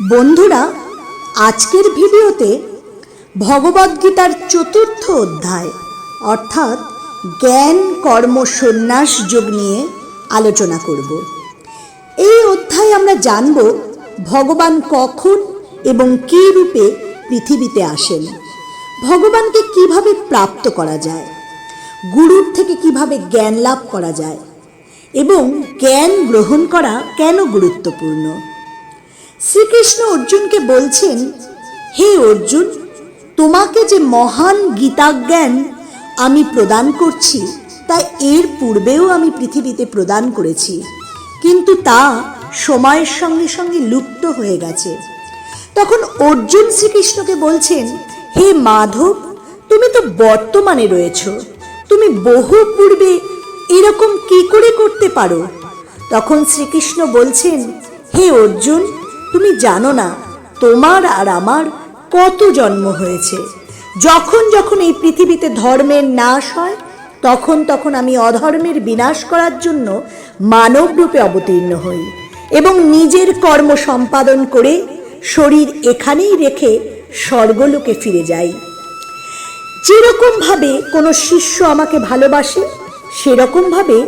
বন্ধুরা, আজকের ভিডিওতে ভগবদ্গীতার চতুর্থ অধ্যায়, অর্থাৎ জ্ঞান, কর্ম, সন্ন্যাস যোগ নিয়ে আলোচনা করব। এই অধ্যায়ে আমরা জানব ভগবান কখন এবং কী রূপে পৃথিবীতে আসেন, ভগবানকে কীভাবে প্রাপ্ত করা যায়, গুরুর থেকে কীভাবে জ্ঞান লাভ করা যায় এবং জ্ঞান গ্রহণ করা কেন গুরুত্বপূর্ণ। শ্রীকৃষ্ণ অর্জুনকে বলছেন, হে অর্জুন, তোমাকে যে মহান গীতাজ্ঞান আমি প্রদান করছি তা এর পূর্বেও আমি পৃথিবীতে প্রদান করেছি। কিন্তু তা সময়ের সঙ্গে সঙ্গে লুপ্ত হয়ে গেছে। তখন অর্জুন শ্রীকৃষ্ণকে বলছেন, হে মাধব, তুমি তো বর্তমানে রয়েছ। তুমি বহু পূর্বে এরকম কি করে করতে পারো? তখন শ্রীকৃষ্ণ বলছেন, হে অর্জুন তুমি জানো না, তোমার আর আমার কত জন্ম হয়েছে। যখন যখন এই পৃথিবীতে ধর্মের নাশ হয়, তখন তখন আমি অধর্মের বিনাশ করার জন্য মানব রূপে অবতীর্ণ হই এবং নিজের কর্ম সম্পাদন করে শরীর এখানেই রেখে স্বর্গলোকে ফিরে যাই। যেরকমভাবে কোনো শিষ্য আমাকে ভালোবাসে, সেরকমভাবে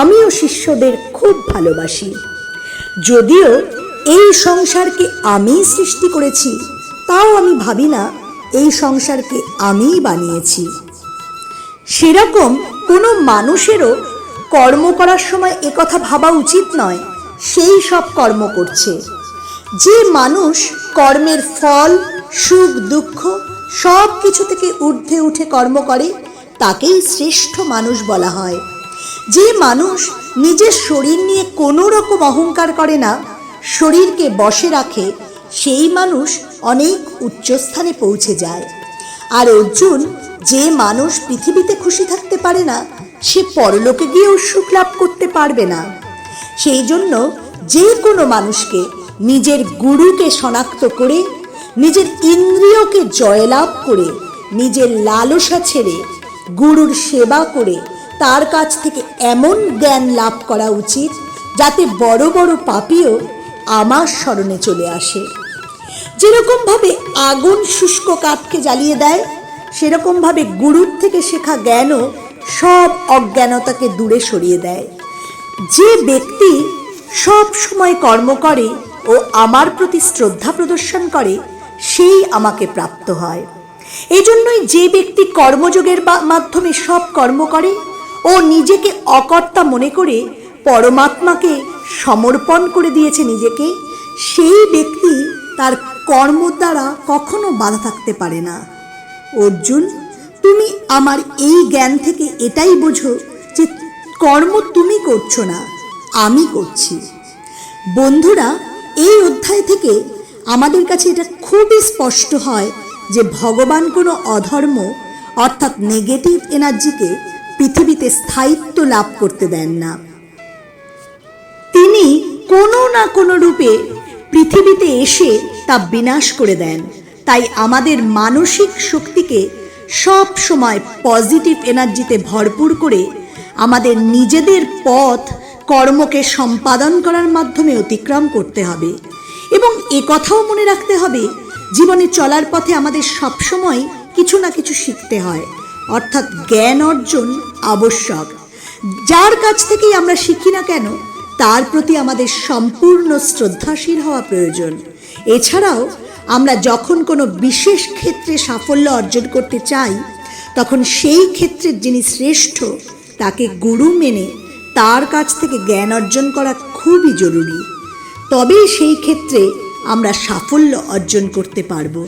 আমিও শিষ্যদের খুব ভালোবাসি। যদিও এই সংসারকে আমিই সৃষ্টি করেছি। তাও আমি ভাবি না, এই সংসারকে আমিই বানিয়েছি। সেরকম কোনো মানুষেরও কর্ম করার সময় একথা ভাবা উচিত নয়, সেই সব কর্ম করছে। যে মানুষ কর্মের ফল, সুখ, দুঃখ সব কিছু থেকে ঊর্ধ্বে উঠে কর্ম করে, তাকেই শ্রেষ্ঠ মানুষ বলা হয়। যে মানুষ নিজের শরীর নিয়ে কোনো রকম অহংকার করে না শরীরকে বসে রাখে, সেই মানুষ অনেক উচ্চস্থানে পৌঁছে যায়। আর অর্জুন যে মানুষ পৃথিবীতে খুশি থাকতে পারে না, সে পরলোকে গিয়েও সুখ লাভ করতে পারবে না। সেই জন্য যে কোনো মানুষকে নিজের গুরুকে শনাক্ত করে, নিজের ইন্দ্রিয়কে জয়লাভ করে, নিজের লালসা ছেড়ে, গুরুর সেবা করে, তার কাছ থেকে এমন জ্ঞান লাভ করা উচিত, যাতে বড় বড় পাপিও আমার স্মরণে চলে আসে। যেরকমভাবে আগুন শুষ্ক কাঠকে জ্বালিয়ে দেয় সেরকমভাবে গুরুর থেকে শেখা জ্ঞানও সব অজ্ঞানতাকে দূরে সরিয়ে দেয়। যে ব্যক্তি সব সময় কর্ম করে ও আমার প্রতি শ্রদ্ধা প্রদর্শন করে, সেই আমাকে প্রাপ্ত হয়। এজন্যই যে ব্যক্তি কর্মযোগের মাধ্যমে সব কর্ম করে ও নিজেকে অকর্তা মনে করে পরমাত্মাকে সমর্পণ করে দিয়েছে নিজেকে, সেই ব্যক্তি তার কর্ম দ্বারা কখনো বাধা থাকতে পারে না। অর্জুন, তুমি আমার এই জ্ঞান থেকে এটাই বোঝো যে কর্ম তুমি করছ না, আমি করছি। বন্ধুরা, এই অধ্যায় থেকে আমাদের কাছে এটা খুবই স্পষ্ট হয় যে ভগবান কোনো অধর্ম, অর্থাৎ নেগেটিভ এনার্জিকে পৃথিবীতে স্থায়িত্ব লাভ করতে দেন না। তিনি কোনো না কোনো রূপে পৃথিবীতে এসে তা বিনাশ করে দেন। তাই আমাদের মানসিক শক্তিকে সব সময় পজিটিভ এনার্জিতে ভরপুর করে আমাদের নিজেদের পথ, কর্মকে সম্পাদন করার মাধ্যমে অতিক্রম করতে হবে। এবং এ কথাও মনে রাখতে হবে, জীবনে চলার পথে আমাদের সবসময় কিছু না কিছু শিখতে হয়। অর্থাৎ জ্ঞান অর্জন আবশ্যক। যার কাছ থেকেই আমরা শিখি না কেন তার প্রতি আমাদের সম্পূর্ণ শ্রদ্ধাশীল হওয়া প্রয়োজন। এছাড়াও, আমরা যখন কোনো বিশেষ ক্ষেত্রে সাফল্য অর্জন করতে চাই, তখন সেই ক্ষেত্রের যিনি শ্রেষ্ঠ, তাকে গুরু মেনে তার কাছ থেকে জ্ঞান অর্জন করা খুবই জরুরি। তবেই সেই ক্ষেত্রে আমরা সাফল্য অর্জন করতে পারব।